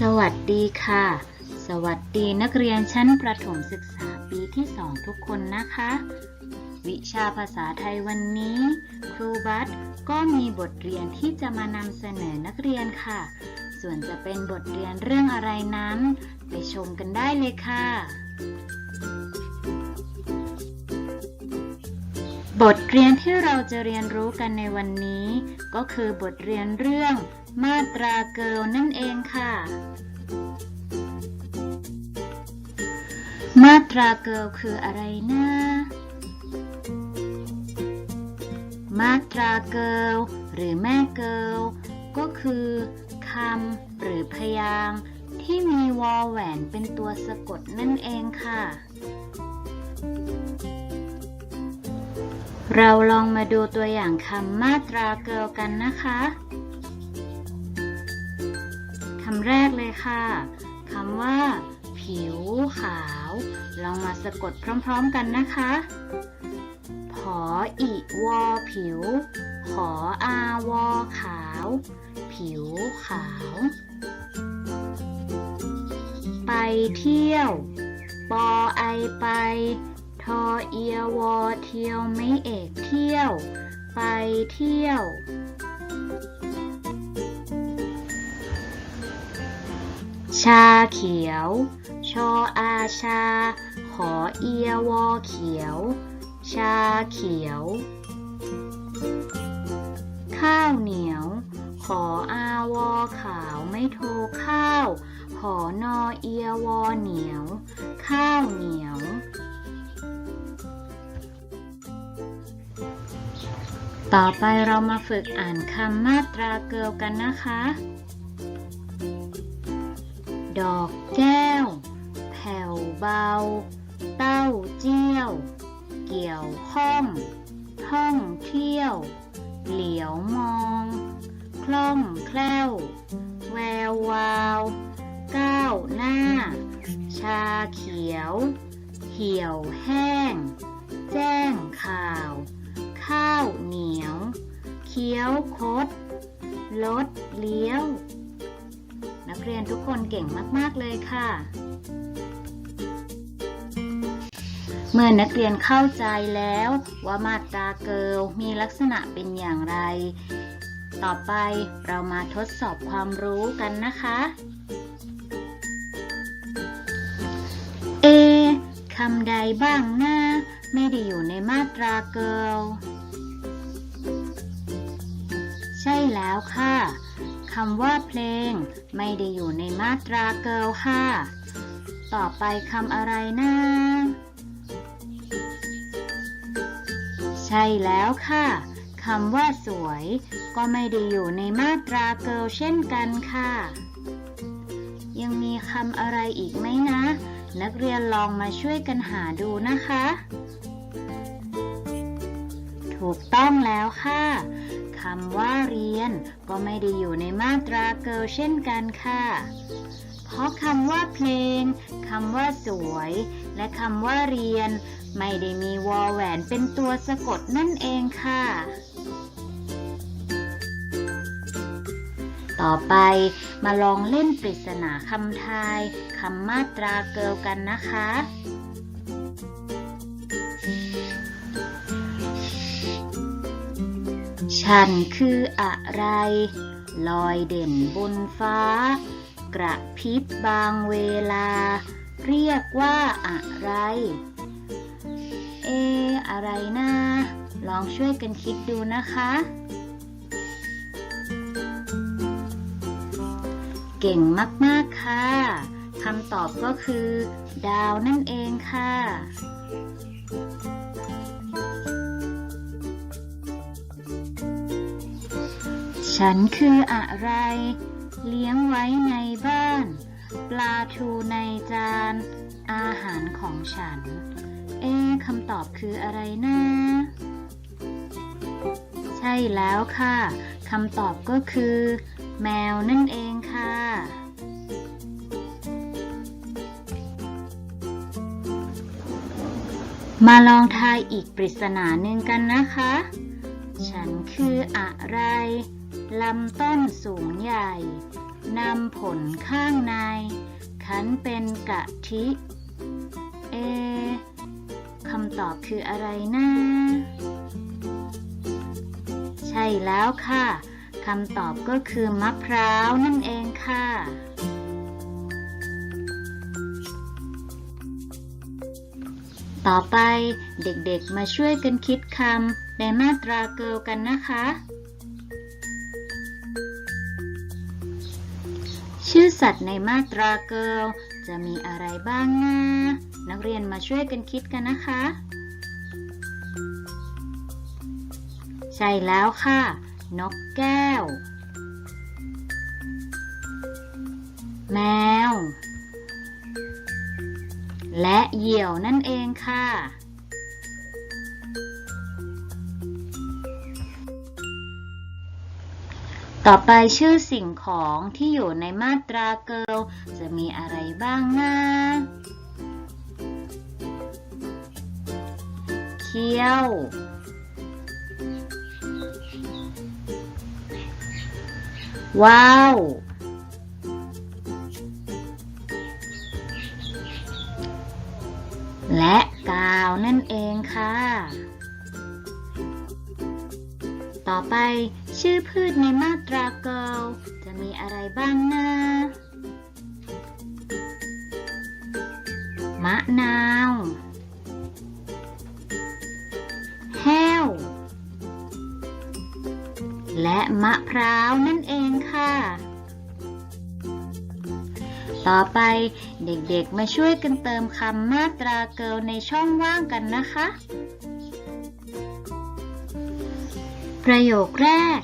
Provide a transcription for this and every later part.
สวัสดีค่ะ สวัสดีนักเรียนชั้นประถมศึกษาปีที่สองทุกคนนะคะ วิชาภาษาไทยวันนี้ ครูบัสก็มีบทเรียนที่จะมานำเสนอนักเรียนค่ะ ส่วนจะเป็นบทเรียนเรื่องอะไรนั้น ไปชมกันได้เลยค่ะ บทเรียนที่เราจะเรียนรู้กันในวันนี้ ก็คือบทเรียนเรื่อง มาตราเกิลนั่นเองค่ะ มาตราเกิลคืออะไรนะ มาตราเกิลหรือแม่เกิลก็คือคำหรือพยางค์ที่มีวอแหวนเป็นตัวสะกดนั่นเองค่ะ เราลองมาดูตัวอย่างคำมาตราเกิลกันนะคะำแรกเลยค่ะคำว่า ผิวขาว ลองมาสะกดพร้อมๆกันนะคะ ผออีวอผิว ขออาวอขาว ผิวขาว ไปเที่ยว ปอไอไป ทอเอียวอเที่ยวไม่เอกเที่ยว ไปเที่ยว ชาเขียว ชออาชา ขอเอียวอเขียว ชาเขียว ข้าวเหนียว ขออาวอขาวไม่โทข้าว ขอนอเอียวอเหนียว ข้าวเหนียว ต่อไปเรามาฝึกอ่านคำมาตราเกิลกันนะคะ เบา เต้าเจี้ยว เกี่ยวข้องท่องเที่ยว เหลียวมอง คล่องแคล่ว แวววาว ก้าวหน้า ชาเขียว เหี่ยวแห้ง แจ้งข่าว ข้าวเหนียว เคี้ยวคดลดเลี้ยว นักเรียนทุกคนเก่งมาก ๆ เลยค่ะ เมื่อนักเรียนเข้าใจแล้วว่ามาตราเกิลมีลักษณะเป็นอย่างไร ต่อไปเรามาทดสอบความรู้กันนะคะเอคำใดบ้างน้าไม่ได้อยู่ในมาตราเกิลใช่แล้วค่ะคำว่าเพลง ไม่ได้อยู่ในมาตราเกิลค่ะ ต่อไปคำอะไรนะ ช่แล้วค่ะคำว่าสวย ก็ไม่ได้อยู่ในมาตราเกิลเช่นกันค่ะ ยังมีคำอะไรอีกไหมนะ นักเรียนลองมาช่วยกันหาดูนะคะ ถูกต้องแล้วค่ะคำว่าเรียน ก็ไม่ได้อยู่ในมาตราเกิลเช่นกันค่ะ เพราะคำว่าเพลงคำว่าสวย และคำว่าเรียน ไม่ได้มีวอแหวนเป็นตัวสะกดนั่นเองค่ะ ต่อไปมาลองเล่นปริศนาคำทายคำมาตราเกิลกันนะคะฉันคืออะไร ลอยเด่นบนฟ้า กระพริบบางเวลา เรียกว่าอะไร เอ อะไรนะลองช่วยกันคิดดูนะคะ เก่งมาก ๆ ค่ะคำตอบก็คือ ดาวนั่นเองค่ะฉันคืออะไร เลี้ยงไว้ในบ้าน ปลาทูในจาน อาหารของฉัน เอ๊คำตอบคืออะไรนะ ใช่แล้วค่ะคำตอบก็คือ แมวนั่นเองค่ะ มาลองทายอีกปริศนาหนึ่งกันนะคะ ฉันคืออะไร ลำต้นสูงใหญ่ นำผลข้างในคั้นเป็นกะทิ เอ คำตอบคืออะไรนะใช่แล้วค่ะคำตอบก็คือมะพร้าวนั่นเองค่ะ ต่อไปเด็กๆมาช่วยกันคิดคำในมาตราเกิลกันนะคะ ชื่อสัตว์ในมาตราเกิลจะมีอะไรบ้างนะ นักเรียนมาช่วยกันคิดกันนะคะ ใช่แล้วค่ะ นกแก้ว แมว และเหยี่ยวนั่นเองค่ะ ต่อไปชื่อสิ่งของที่อยู่ในมาตราเกิลจะมีอะไรบ้างนะ เคี้ยว ว้าว และกาวนั่นเองค่ะ ต่อไป ชื่อพืชในมาตราเกลจะมีอะไรบ้างนะ มะนาว แห้ว และมะพร้าวนั่นเองค่ะ ต่อไปเด็กๆมาช่วยกันเติมคำมาตราเกิลในช่องว่างกันนะคะ ประโยคแรก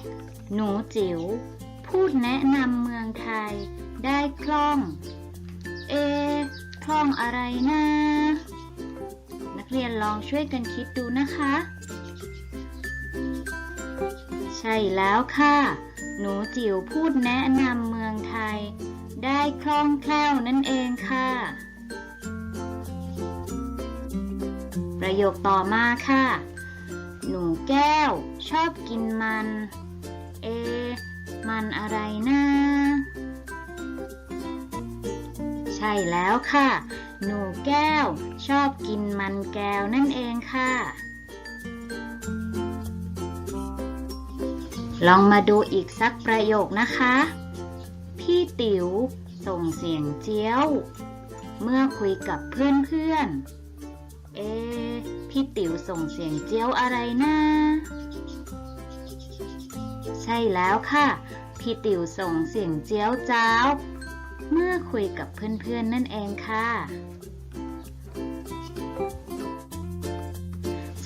หนูจิ๋วพูดแนะนำเมืองไทย ได้คล่อง เอคล่องอะไรนะ นักเรียนลองช่วยกันคิดดูนะคะ ใช่แล้วค่ะ หนูจิ๋วพูดแนะนำเมืองไทย ได้คล่องแคล่วนั่นเองค่ะ ประโยคต่อมาค่ะ หนูแก้ว ชอบกินมัน เอ มันอะไรนะ ใช่แล้วค่ะ หนูแก้ว ชอบกินมันแก้วนั่นเองค่ะ ลองมาดูอีกสักประโยคนะคะ พี่ติ๋วส่งเสียงเจี๊ยว เมื่อคุยกับเพื่อนๆเอพี่ติ๋วส่งเสียงเจี๊ยวอะไรนะใช่แล้วค่ะ พี่ติ๋วส่งเสียงเจี๊ยวจ้าว เมื่อคุยกับเพื่อนๆนั่นเองค่ะ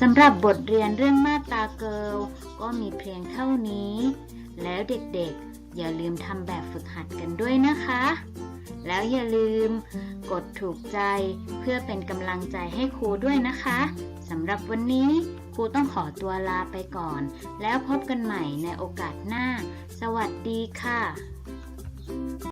สำหรับบทเรียนเรื่องมาตาเกิลก็มีเพียงเท่านี้ แล้วเด็กๆ อย่าลืมทำแบบฝึกหัดกันด้วยนะคะ แล้วอย่าลืม กดถูกใจเพื่อเป็นกำลังใจให้ครูด้วยนะคะสำหรับวันนี้ ครูต้องขอตัวลาไปก่อน แล้วพบกันใหม่ในโอกาสหน้า สวัสดีค่ะ